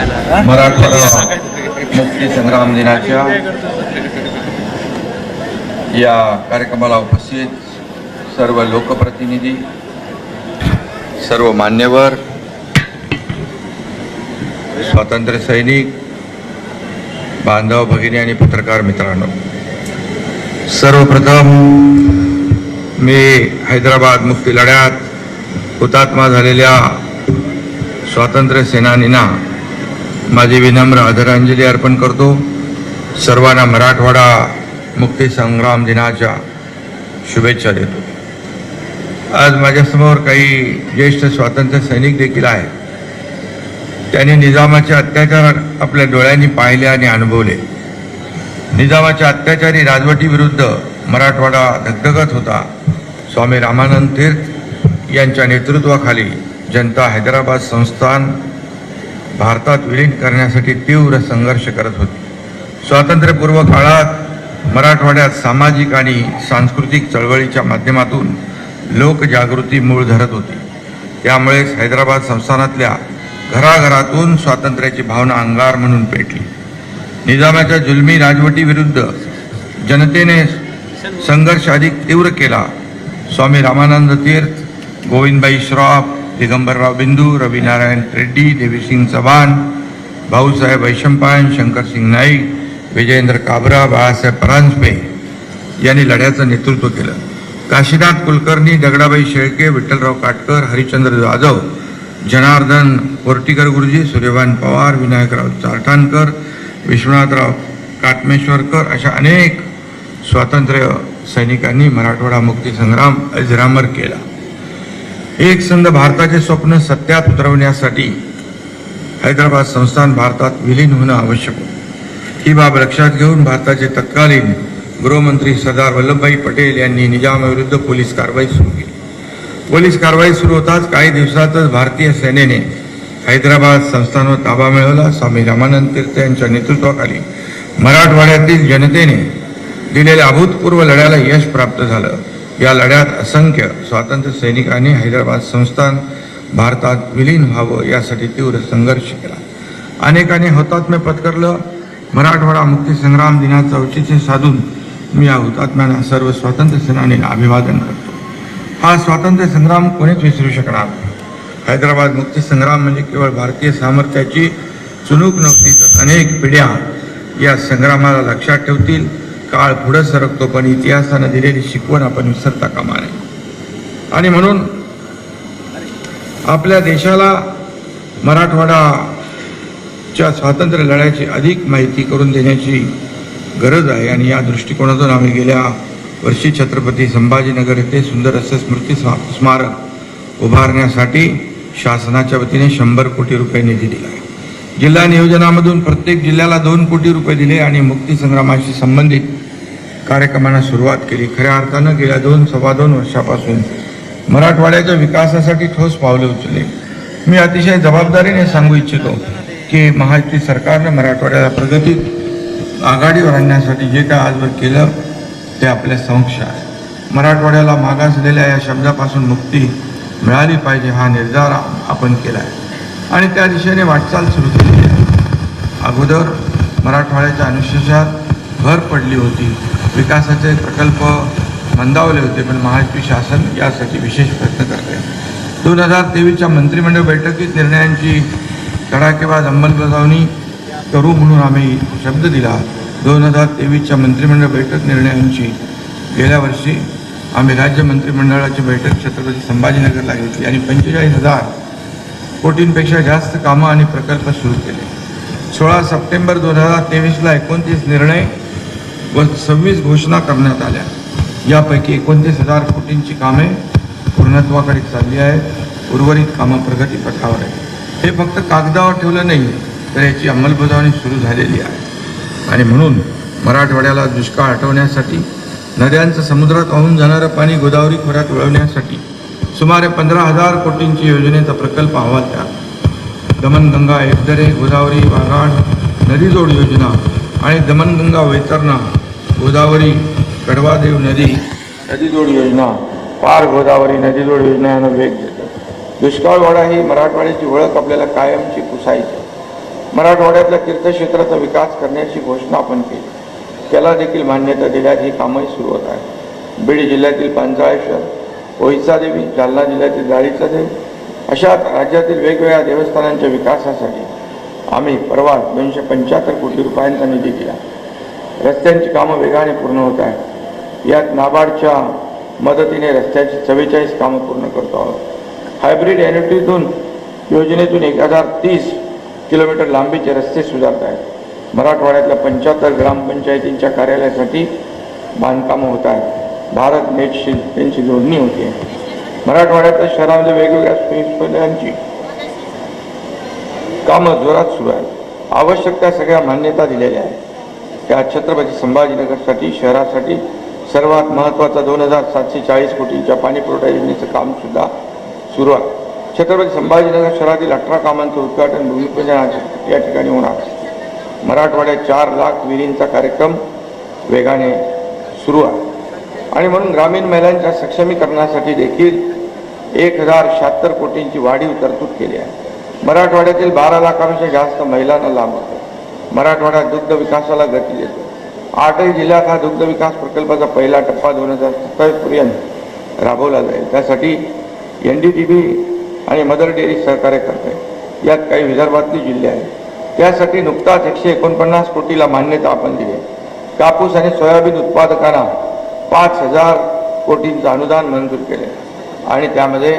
मराठवाडा मुक्तीसंग्राम दिनाच्या या कार्यक्रमाला उपस्थित सर्व लोकप्रतिनिधी सर्व मान्यवर स्वातंत्र्य सैनिक बांधव भगिनी आणि पत्रकार मित्रांनो सर्वप्रथम मी हैदराबाद मुक्ती लढ्यात हुतात्मा झालेल्या स्वातंत्र्य सेनानींना माझी विनम्र आदरांजली अर्पण करतो. सर्वांना मराठवाडा मुक्ती संग्राम दिनाच्या शुभेच्छा देतो. आज माझ्यासमोर काही ज्येष्ठ स्वातंत्र्य सैनिक देखील आहेत. त्यांनी निजामाचे अत्याचार आपल्या डोळ्यांनी पाहिले आणि अनुभवले. निजामाच्या अत्याचारी राजवटीविरुद्ध मराठवाडा धगधगत होता. स्वामी रामानंद तीर्थ यांच्या नेतृत्वाखाली जनता हैदराबाद संस्थान भारतात विलीन करण्यासाठी तीव्र संघर्ष करत होती. स्वातंत्र्यपूर्व काळात मराठवाड्यात सामाजिक आणि सांस्कृतिक चळवळीच्या माध्यमातून लोकजागृती मूळ धरत होती. त्यामुळेच हैदराबाद संस्थानातल्या घराघरातून स्वातंत्र्याची भावना अंगार म्हणून पेटली. निजामाच्या जुलमी राजवटीविरुद्ध जनतेने संघर्ष अधिक तीव्र केला. स्वामी रामानंद तीर्थ गोविंदबाई श्रॉफ दिगंबरराव बिंदू रविनारायण रेड्डी देवीसिंग चव्हाण भाऊसाहेब वैशंपायन शंकरसिंग नाईक विजयेंद्र काबरा बाळासाहेब परांजपे यांनी लढ्याचं नेतृत्व केलं. काशीनाथ कुलकर्णी दगडाबाई शेळके विठ्ठलराव काटकर हरिश्चंद्र जाधव जनार्दन कोर्टीकर गुरुजी सूर्यभान पवार विनायकराव चारठाणकर विश्वनाथराव काटमेश्वरकर अशा अनेक स्वातंत्र्य सैनिकांनी मराठवाडा मुक्ती संग्राम अजरामर केला. एक संध भारताचे स्वप्न सत्यात उतरवण्यासाठी हैदराबाद संस्थान भारतात विलीन होणं आवश्यक ही बाब लक्षात घेऊन भारताचे तत्कालीन गृहमंत्री सरदार वल्लभभाई पटेल यांनी निजामाविरुद्ध पोलीस कारवाई सुरू केली. पोलीस कारवाई सुरू होताच काही दिवसातच भारतीय सेनेने हैदराबाद संस्थानवर ताबा मिळवला. स्वामी रामानंद तीर्थ यांच्या नेतृत्वाखाली मराठवाड्यातील जनतेने दिलेल्या अभूतपूर्व लढ्याला यश प्राप्त झालं. या लढ्यात असंख्य स्वातंत्र्य सैनिकांनी हैदराबाद संस्थान भारतात विलीन व्हावं यासाठी तीव्र संघर्ष केला. अनेकांनी हौतात्म्य पत्करलं. मराठवाडा मुक्तीसंग्राम दिनाचं औचित्य साधून मी या हुतात्म्यांना सर्व स्वातंत्र्य सेनानींना अभिवादन करतो. हा स्वातंत्र्य संग्राम कोणीच विसरू शकणार नाही. हैदराबाद मुक्तीसंग्राम म्हणजे केवळ भारतीय सामर्थ्याची चुनूक नव्हती तर अनेक पिढ्या या संग्रामाला लक्षात ठेवतील. काळ पुढं सरकतो पण इतिहासानं दिलेली शिकवण आपण विसरता कामा नये आणि म्हणून आपल्या देशाला मराठवाडाच्या स्वातंत्र्य लढ्याची अधिक माहिती करून देण्याची गरज आहे. आणि या दृष्टिकोनातून आम्ही गेल्या वर्षी छत्रपती संभाजीनगर येथे सुंदर असे स्मृती स्मारक उभारण्यासाठी शासनाच्या वतीने शंभर कोटी रुपये निधी दिला आहे. जिल्हा नियोजनामधून प्रत्येक जिल्ह्याला दोन कोटी रुपये दिले आणि मुक्तीसंग्रामाशी संबंधित कार्यक्रमांना सुरुवात केली. खऱ्या अर्थानं गेल्या दोन सव्वा दोन वर्षापासून मराठवाड्याच्या विकासासाठी ठोस पावले उचलले. मी अतिशय जबाबदारीने सांगू इच्छितो की महायुती सरकारनं मराठवाड्याला प्रगतीत आघाडीवर आणण्यासाठी जे काय आजवर केलं ते आपल्या संक्ष आहे. मराठवाड्याला मागासलेल्या या शब्दापासून मुक्ती मिळाली पाहिजे हा निर्धार आपण केला आहे आणि त्या दिशेने वाटचाल सुरू केली आहे अगोदर मराठवाड्याच्या अनुशेषात भर पडली होती. विकासाचे प्रकल्प मंदावले होते पण महायुती शासन यासाठी विशेष प्रयत्न करते. दोन हजार तेवीसच्या मंत्रिमंडळ बैठकीत निर्णयांची धडाकेबाज अंमलबजावणी करू म्हणून आम्ही शब्द दिला. दोन हजार तेवीसच्या मंत्रिमंडळ बैठक निर्णयांची गेल्या वर्षी आम्ही राज्य मंत्रिमंडळाची बैठक छत्रपती संभाजीनगरला घेतली आणि पंचेचाळीस हजार कोटींपेक्षा जास्त कामं आणि प्रकल्प सुरू केले. सोळा सप्टेंबर दोन हजार तेवीसला एकोणतीस निर्णय व सव्वीस घोषणा करण्यात आल्या. यापैकी एकोणतीस हजार कोटींची कामे पूर्णत्वाकडे चालली आहेत. उर्वरित कामं प्रगतीपथावर आहे हे फक्त कागदावर ठेवलं नाही तर याची अंमलबजावणी सुरू झालेली आहे. आणि म्हणून मराठवाड्याला दुष्काळ हटवण्यासाठी नद्यांचं समुद्रात वाहून जाणारं पाणी गोदावरी खोऱ्यात वळवण्यासाठी सुमारे पंधरा हजार कोटींची योजनेचा प्रकल्प अहवाल तयार. दमनगंगा एकदरे गोदावरी वाघाड नदीजोड योजना आणि दमनगंगा वैतरणा गोदावरी कडवादेव नदी. नदीजोड योजना पार गोदावरी नदीजोड योजना यांना वेग देतो दुष्काळवाडा ही मराठवाड्याची ओळख आपल्याला कायमची पुसायची. मराठवाड्यातल्या तीर्थक्षेत्राचा विकास करण्याची घोषणा आपण केली. त्याला देखील मान्यता दिल्यात ही कामही सुरू होत आहे. बीड जिल्ह्यातील पांचाळेश्वर ओहिसा देवी जालना जिल्ह्यातील जाळीचा देवी अशा राज्यातील वेगवेगळ्या देवस्थानांच्या विकासासाठी आम्ही परवा दोनशे पंच्याहत्तर कोटी रुपयांचा निधी दिला. रस्त्यांची कामं वेगाने पूर्ण होत आहेत. यात नाबार्डच्या मदतीने रस्त्याची चव्वेचाळीस कामं पूर्ण करतो आहोत. हायब्रिड एनटीतून योजनेतून एक हजार तीस किलोमीटर लांबीचे रस्ते सुधारत आहेत. मराठवाड्यातल्या पंच्याहत्तर ग्रामपंचायतींच्या कार्यालयासाठी बांधकामं होत आहेत. भारत नेटशी त्यांची जोडणी होते. मराठवाड्यातल्या शहरामध्ये वेगवेगळ्या सोयीसुविधांची कामं जोरात सुरू आहेत. आवश्यक त्या सगळ्या मान्यता दिलेल्या आहेत. त्या छत्रपती संभाजीनगरसाठी शहरासाठी सर्वात महत्त्वाचा दोन हजार सातशे चाळीस कोटींच्या पाणी पुरवठा योजनेचं कामसुद्धा सुरू आहे. छत्रपती संभाजीनगर शहरातील अठरा कामांचं उद्घाटन भूमिपूजन या ठिकाणी होणार. मराठवाड्यात चार लाख विहिरींचा कार्यक्रम वेगाने सुरू आहे. आणि म्हणून ग्रामीण महिलांच्या सक्षमीकरणासाठी देखील एक हजार शहात्तर कोटींची वाढीव तरतूद केली आहे. मराठवाड्यातील बारा लाखापेक्षा जास्त महिलांना लाभ होतो मराठवाडा दुग्ध विकासाला गती देतो आठही जिल्ह्यात हा दुग्ध विकास प्रकल्पाचा पहिला टप्पा दोन हजार सत्तावीसपर्यंत राबवला जाईल. त्यासाठी एन डी टी बी आणि मदर डेअरी सहकार्य करते यात काही विदर्भातली जिल्हे आहेत. त्यासाठी नुकताच एकशे एकोणपन्नास कोटीला मान्यता आपण दिली आहे. कापूस आणि सोयाबीन उत्पादकांना पाच हजार कोटींचं अनुदान मंजूर केले आणि त्यामध्ये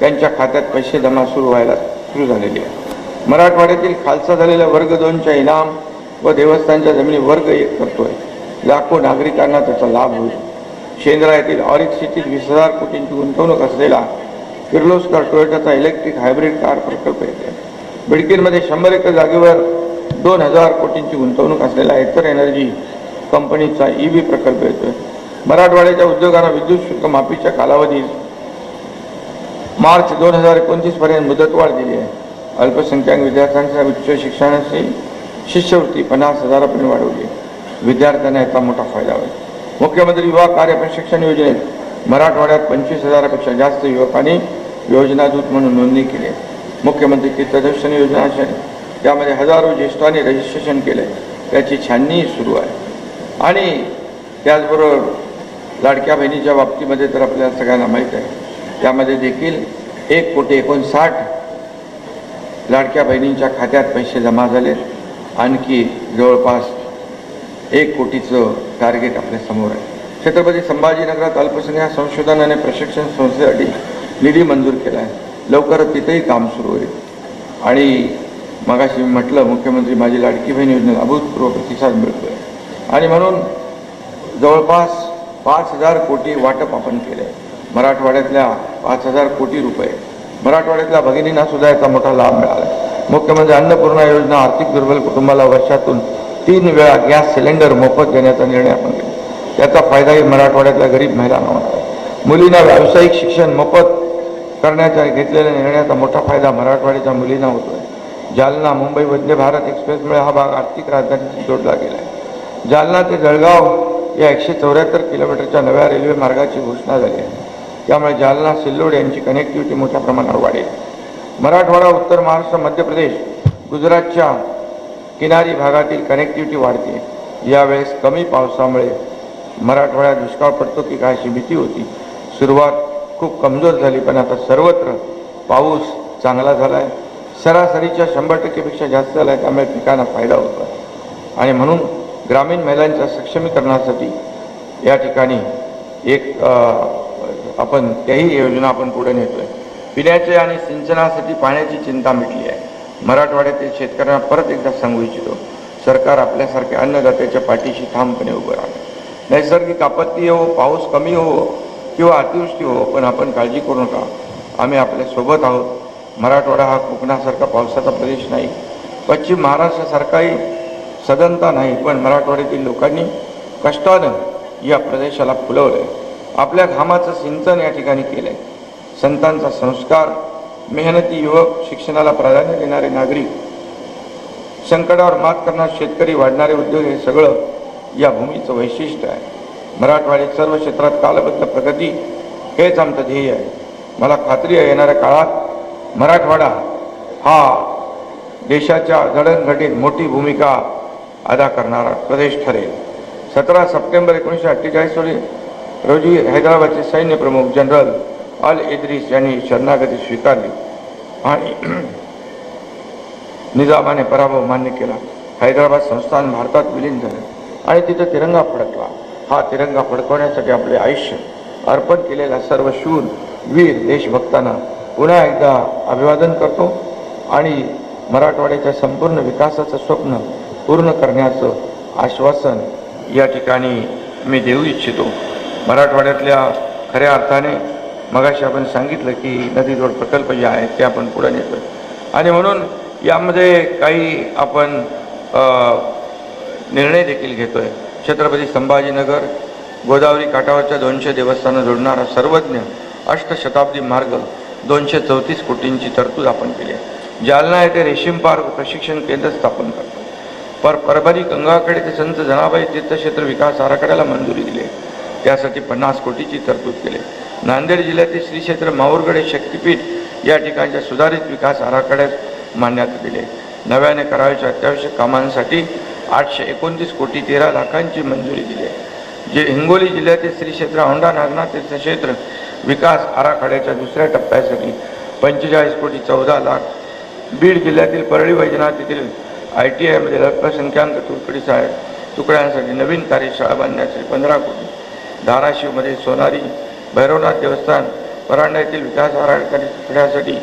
त्यांच्या खात्यात पैसे जमा सुरू व्हायला सुरू झालेले आहे मराठवाड्यातील खालसा झालेल्या वर्ग दोनच्या इनाम व देवस्थानच्या जमिनी वर्ग एक करतोय. लाखो नागरिकांना त्याचा लाभ होईल. शेंद्रा येथील ऑरिक सिटीत वीस हजार कोटींची गुंतवणूक असलेला किर्लोस्कर टोयोटाचा इलेक्ट्रिक हायब्रिड कार प्रकल्प येते बिडकीनमध्ये शंभर एकर जागेवर दोन हजार कोटींची गुंतवणूक असलेला एथर एनर्जी कंपनीचा ई व्ही प्रकल्प येतोय. मराठवाड्याच्या उद्योगांना विद्युत शुल्क माफीच्या कालावधीत मार्च दोन हजार एकोणतीस पर्यंत मुदतवाढ दिली आहे. अल्पसंख्याक विद्यार्थ्यांच्या उच्च शिक्षणाची शिष्यवृत्ती पन्नास हजारापर्यंत वाढवली. विद्यार्थ्यांना याचा मोठा फायदा होईल. मुख्यमंत्री युवा कार्य प्रशिक्षण योजनेत मराठवाड्यात पंचवीस हजारापेक्षा जास्त युवकांनी योजनादूत म्हणून नोंदणी केली आहे. मुख्यमंत्री तीर्थदर्शन योजना असेल त्यामध्ये हजारो ज्येष्ठांनी रजिस्ट्रेशन केले त्याची छाननी सुरू आहे. आणि त्याचबरोबर लाडक्या बहिणीच्या बाबतीमध्ये तर आपल्याला सगळ्यांना माहीत आहे त्यामध्ये देखील एक कोटी एकोणसाठ लाडक्या बहिणींच्या खात्यात पैसे जमा झाले. आणखी जवळपास एक कोटीचं टार्गेट आपल्यासमोर आहे. छत्रपती संभाजीनगरात अल्पसंख्याक संशोधन आणि प्रशिक्षण संस्थेसाठी निधी मंजूर केला आहे. लवकरच तिथेही काम सुरू होईल. आणि मगाशी मी म्हटलं मुख्यमंत्री माझी लाडकी बहीण योजनेला अभूतपूर्व प्रतिसाद मिळतोय. आणि म्हणून जवळपास पाच हजार कोटी वाटप आपण केलं आहे मराठवाड्यातल्या पाच हजार कोटी रुपये मराठवाड्यातल्या भगिनींना सुद्धा याचा मोठा लाभ मिळाला. मुख्यमंत्री अन्नपूर्णा योजना आर्थिक दुर्बल कुटुंबाला वर्षातून तीन वेळा गॅस सिलेंडर मोफत देण्याचा निर्णय आपण घेतला. त्याचा फायदाही मराठवाड्यातल्या गरीब महिलांना होणार आहे. मुलींना व्यावसायिक शिक्षण मोफत करण्याच्या घेतलेल्या निर्णयाचा मोठा फायदा मराठवाड्याच्या मुलींना होतोय. जालना मुंबई वंदे भारत एक्सप्रेसमुळे हा भाग आर्थिक राजधानीशी जोडला गेला आहे. जालना ते जळगाव या एकशे चौऱ्याहत्तर किलोमीटरच्या नव्या रेल्वे मार्गाची घोषणा झाली आहे. त्यामुळे जालना सिल्लोड यांची कनेक्टिव्हिटी मोठ्या प्रमाणावर वाढेल. मराठवाडा उत्तर महाराष्ट्र मध्य प्रदेश गुजरातच्या किनारी भागातील कनेक्टिव्हिटी वाढते. यावेळेस कमी पावसामुळे मराठवाड्यात दुष्काळ पडतो की काय अशी भीती होती. सुरुवात खूप कमजोर झाली पण आता सर्वत्र पाऊस चांगला झाला आहे सरासरीच्या शंभर टक्केपेक्षा जास्त झाला आहे त्यामुळे पिकांना फायदा होतो आहे आणि म्हणून ग्रामीण महिलांच्या सक्षमीकरणासाठी या ठिकाणी एक आपण त्याही योजना आपण पुढे नेतोय. पिण्याचे आणि सिंचनासाठी पाण्याची चिंता मिटली आहे. मराठवाड्यातील शेतकऱ्यांना परत एकदा सांगू इच्छितो सरकार आपल्यासारख्या अन्नदात्याच्या पाठीशी ठामपणे उभं राहतं नैसर्गिक आपत्ती हो पाऊस कमी हो किंवा अतिवृष्टी हो पण आपण काळजी करू नका. आम्ही आपल्यासोबत आहोत. मराठवाडा हा कोकणासारखा पावसाचा प्रदेश नाही. पश्चिम महाराष्ट्रासारखाही सदनता नाही पण मराठवाड्यातील लोकांनी कष्टानं या प्रदेशाला फुलवलं आहे आपल्या घामाचं सिंचन या ठिकाणी केलं आहे संतांचा संस्कार मेहनती युवक शिक्षणाला प्राधान्य देणारे नागरिक संकटावर मात करणार शेतकरी वाढणारे उद्योग हे सगळं या भूमीचं वैशिष्ट्य आहे. मराठवाड्यात सर्व क्षेत्रात कालबद्ध प्रगती हेच आमचं ध्येय आहे. मला खात्री आहे येणाऱ्या काळात मराठवाडा हा देशाच्या जडणघडीत मोठी भूमिका अदा करणारा प्रदेश ठरेल. सतरा सप्टेंबर एकोणीसशे अठ्ठेचाळीस रोजी रोजी हैदराबादचे सैन्य प्रमुख जनरल अल इद्रिस यांनी शरणागती स्वीकारली आणि निजामाने पराभव मान्य केला. हैदराबाद संस्थान भारतात विलीन झाले आणि तिथं तिरंगा फडकला. हा तिरंगा फडकवण्यासाठी आपले आयुष्य अर्पण केलेल्या सर्व शूर वीर देशभक्तांना पुन्हा एकदा अभिवादन करतो आणि मराठवाड्याच्या संपूर्ण विकासाचं स्वप्न पूर्ण करण्याचं आश्वासन या ठिकाणी मी देऊ इच्छितो. मराठवाड्यातल्या खऱ्या अर्थाने मगाशी आपण सांगितलं की नदीजोड प्रकल्प जे आहेत ते आपण पुढे नेतो आणि म्हणून यामध्ये काही आपण निर्णय देखील घेतो आहे छत्रपती संभाजीनगर गोदावरी काठावरच्या दोनशे देवस्थानं जोडणारा सर्वज्ञ अष्टशताब्दी मार्ग दोनशे चौतीस कोटींची तरतूद आपण केली आहे. जालना येथे रेशीम पार्क प्रशिक्षण केंद्र स्थापन करतो पर परभणी गंगाकडे ते संत जनाबाई तीर्थक्षेत्र विकास आराखड्याला मंजुरी दिली आहे. त्यासाठी पन्नास कोटीची तरतूद केली. नांदेड जिल्ह्यातील श्री क्षेत्र माहूरगडे शक्तीपीठ शक्तिपीठ या ठिकाणच्या सुधारित विकास आराखड्यात मान्यता दिली. नव्याने करावयाच्या अत्यावश्यक कामांसाठी आठशे एकोणतीस कोटी तेरा लाखांची मंजुरी दिली. आहे जे हिंगोली जिल्ह्यातील श्री क्षेत्र औंढा नागनाथ तीर्थक्षेत्र विकास आराखड्याच्या दुसऱ्या टप्प्यासाठी पंचेचाळीस कोटी चौदा लाख. बीड जिल्ह्यातील परळी वैजनाथ येथील आय टी आयमध्ये अल्पसंख्याक तुकडी तुकड्यांसाठी नवीन कार्यशाळा बांधण्यासाठी पंधरा कोटी धाराशिवमध्ये सोनारी भैरवनाथ देवस्थान परांडा येथील विकास आराखडी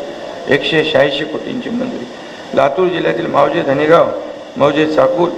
एकशे शहाऐंशी कोटींची मंजुरी. लातूर जिल्ह्यातील मावजे धनेगाव मौजे साकूर